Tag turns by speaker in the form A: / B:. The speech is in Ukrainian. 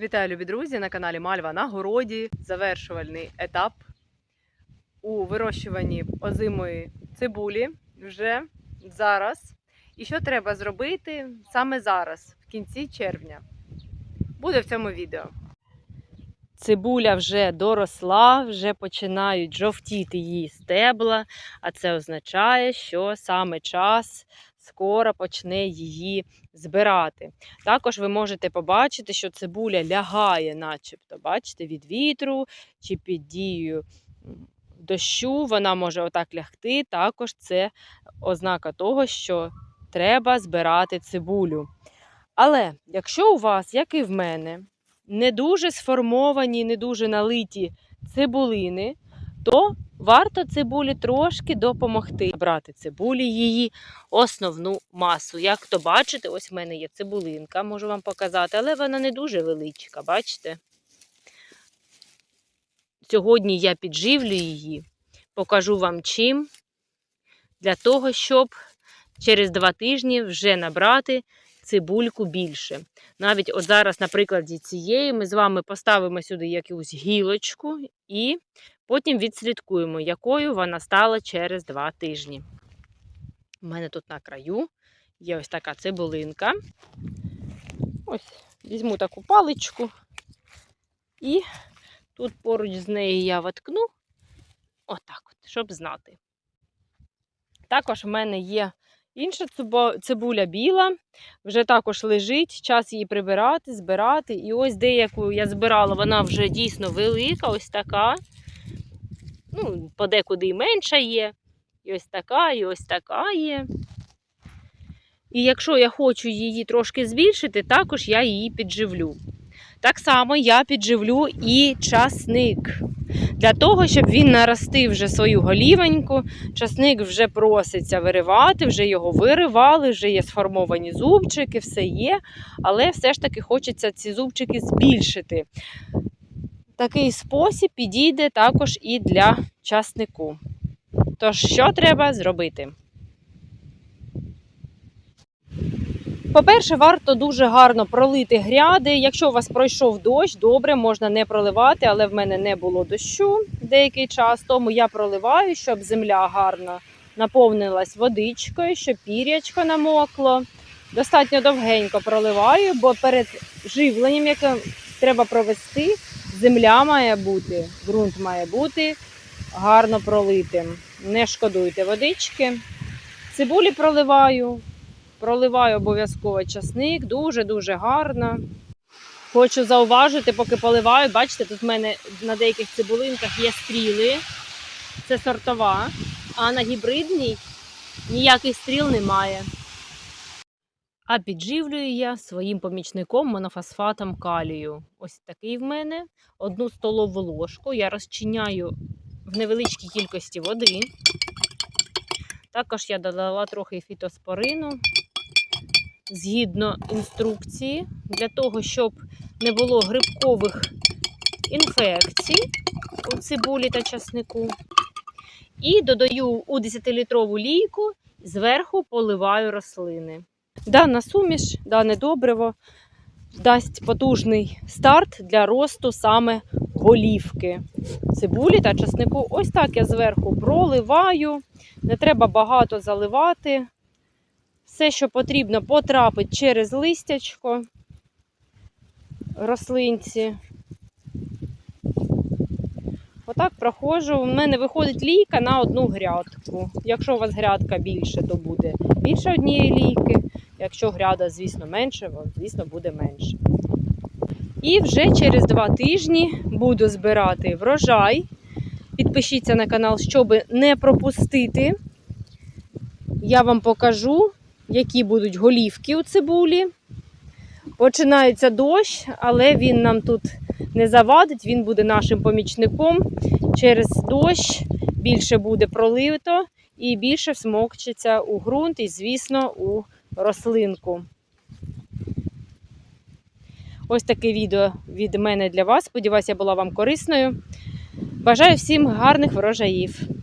A: Вітаю, любі друзі! На каналі Мальва на городі. Завершувальний етап у вирощуванні озимої цибулі вже зараз. І що треба зробити саме зараз, в кінці червня? Буде в цьому відео. Цибуля вже доросла, вже починають жовтіти її стебла, а це означає, що саме час скоро почне її збирати. Також ви можете побачити, що цибуля лягає, начебто, бачите, від вітру чи під дією дощу. Вона може отак лягти. Також це ознака того, що треба збирати цибулю. Але якщо у вас, як і в мене, не дуже сформовані, не дуже налиті цибулини, то варто цибулі трошки допомогти брати цибулі її основну масу. Як то бачите, ось в мене є цибулинка, можу вам показати, але вона не дуже величка, бачите? Сьогодні я підживлю її, покажу вам чим, для того, щоб через два тижні вже набрати цибульку більше. Навіть от зараз, на прикладі цієї, ми з вами поставимо сюди якусь гілочку і потім відслідкуємо, якою вона стала через два тижні. У мене тут на краю є ось така цибулинка. Ось, візьму таку паличку і тут поруч з нею я воткну отак от, щоб знати. Також в мене є інша цибуля біла, вже також лежить, час її прибирати, збирати. І ось деяку я збирала, вона вже дійсно велика, ось така. Ну, подекуди і менша є. І ось така, і ось така є. І якщо я хочу її трошки збільшити, також я її підживлю. Так само я підживлю і часник. Для того, щоб він наростив вже свою голівеньку, часник вже проситься виривати, вже його виривали, вже є сформовані зубчики, все є, але все ж таки хочеться ці зубчики збільшити. Такий спосіб підійде також і для часнику. Тож, що треба зробити? По-перше, варто дуже гарно пролити гряди. Якщо у вас пройшов дощ, добре, можна не проливати, але в мене не було дощу деякий час, тому я проливаю, щоб земля гарно наповнилась водичкою, щоб пірячко намокло. Достатньо довгенько проливаю, бо перед живленням, яке треба провести, земля має бути, ґрунт має бути гарно пролитим. Не шкодуйте водички. Цибулі проливаю. Проливаю обов'язково часник, дуже-дуже гарно. Хочу зауважити, поки поливаю, бачите, тут в мене на деяких цибулинках є стріли. Це сортова, а на гібридній ніяких стріл немає. А підживлюю я своїм помічником монофосфатом калію. Ось такий в мене. Одну столову ложку я розчиняю в невеличкій кількості води. Також я додала трохи фітоспорину згідно інструкції, для того, щоб не було грибкових інфекцій у цибулі та часнику. І додаю у 10-літрову лійку, зверху поливаю рослини. Дана суміш, дане добриво дасть потужний старт для росту саме голівки цибулі та часнику. Ось так я зверху проливаю. Не треба багато заливати. Все, що потрібно, потрапить через листячко рослинці. Отак проходжу. У мене виходить лійка на одну грядку. Якщо у вас грядка більше, то буде більше однієї лійки. Якщо гряда, звісно, менше, звісно, буде менше. І вже через два тижні буду збирати врожай. Підпишіться на канал, щоб не пропустити. Я вам покажу, які будуть голівки у цибулі. Починається дощ, але він нам тут не завадить, він буде нашим помічником. Через дощ більше буде пролито і більше всмокчиться у ґрунт і, звісно, у рослинку. Ось таке відео від мене для вас. Сподіваюся, я була вам корисною. Бажаю всім гарних врожаїв!